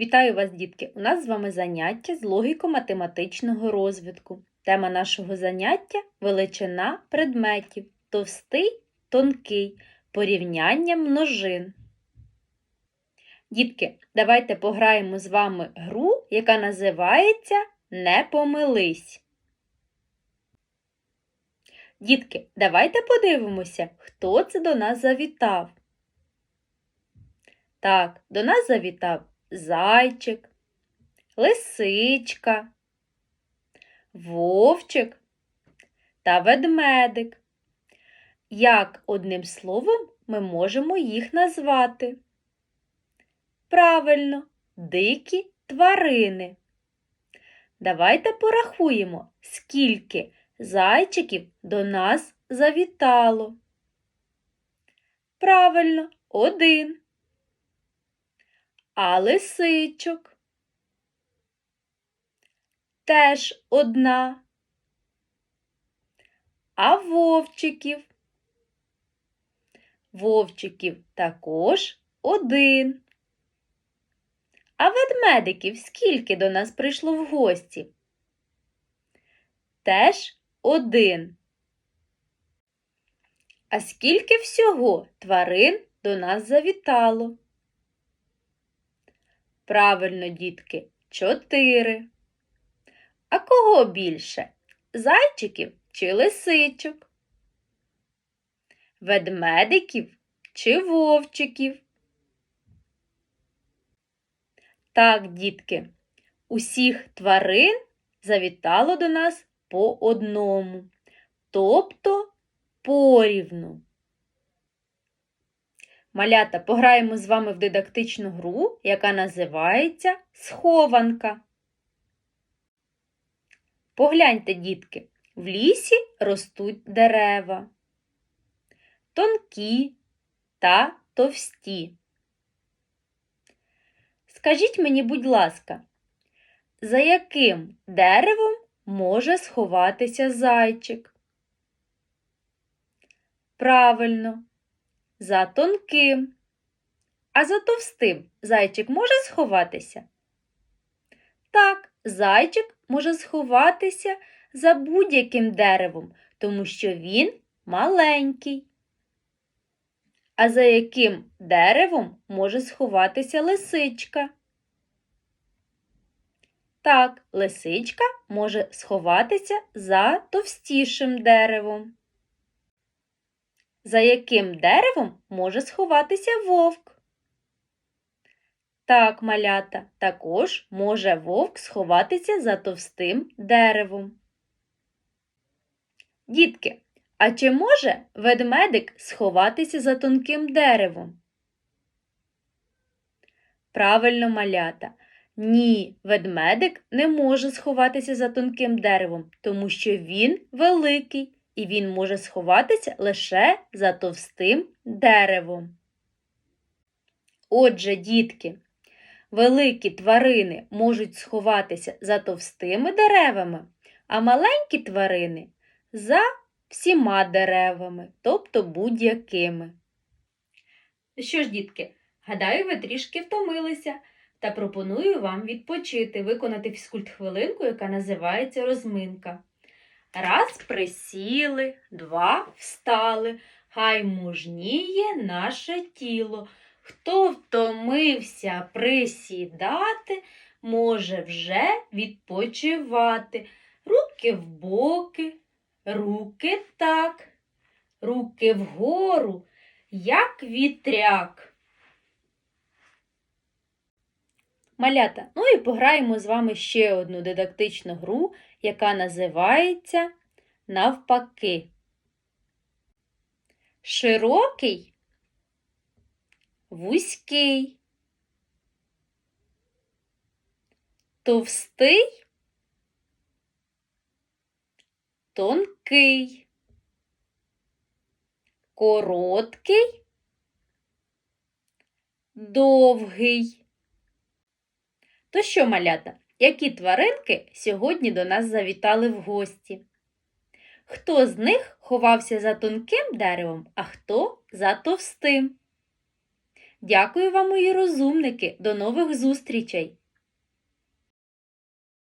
Вітаю вас, дітки! У нас з вами заняття з логіко-математичного розвитку. Тема нашого заняття величина предметів. Товстий, тонкий, порівняння множин. Дітки, давайте пограємо з вами гру, яка називається Не помились. Дітки, давайте подивимося, хто це до нас завітав. Так, до нас завітав зайчик, лисичка, вовчик та ведмедик. Як одним словом ми можемо їх назвати? Правильно, дикі тварини. Давайте порахуємо, скільки зайчиків до нас завітало. Правильно, один а лисичок. Теж одна. А вовчиків. Вовчиків також один. А ведмедиків скільки до нас прийшло в гості? Теж один. А скільки всього тварин до нас завітало? Правильно, дітки, чотири. А кого більше? Зайчиків чи лисичок? Ведмедиків чи вовчиків? Так, дітки, усіх тварин завітало до нас по одному, тобто порівну. Малята, пограємо з вами в дидактичну гру, яка називається Схованка. Погляньте, дітки, в лісі ростуть дерева, тонкі та товсті. Скажіть мені, будь ласка, за яким деревом може сховатися зайчик? Правильно, за тонким. А за товстим зайчик може сховатися? Так, зайчик може сховатися за будь-яким деревом, тому що він маленький. А за яким деревом може сховатися лисичка? Так, лисичка може сховатися за товстішим деревом. За яким деревом може сховатися вовк? Так, малята, також може вовк сховатися за товстим деревом. Дітки, а чи може ведмедик сховатися за тонким деревом? Правильно, малята. Ні, ведмедик не може сховатися за тонким деревом, тому що він великий і він може сховатися лише за товстим деревом. Отже, дітки, великі тварини можуть сховатися за товстими деревами, а маленькі тварини за всіма деревами, тобто будь-якими. Що ж, дітки, гадаю, ви трішки втомилися та пропоную вам відпочити, виконати фізкульт-хвилинку, яка називається розминка. Раз присіли, два встали, хай мужніє наше тіло. Хто втомився присідати, може вже відпочивати. Руки в боки, руки так, руки вгору, як вітряк. Малята, ну і пограємо з вами ще одну дидактичну гру, яка називається навпаки. Широкий, вузький, товстий, тонкий, короткий, довгий. То що, малята, які тваринки сьогодні до нас завітали в гості? Хто з них ховався за тонким деревом, а хто за товстим? Дякую вам, мої розумники. До нових зустрічей!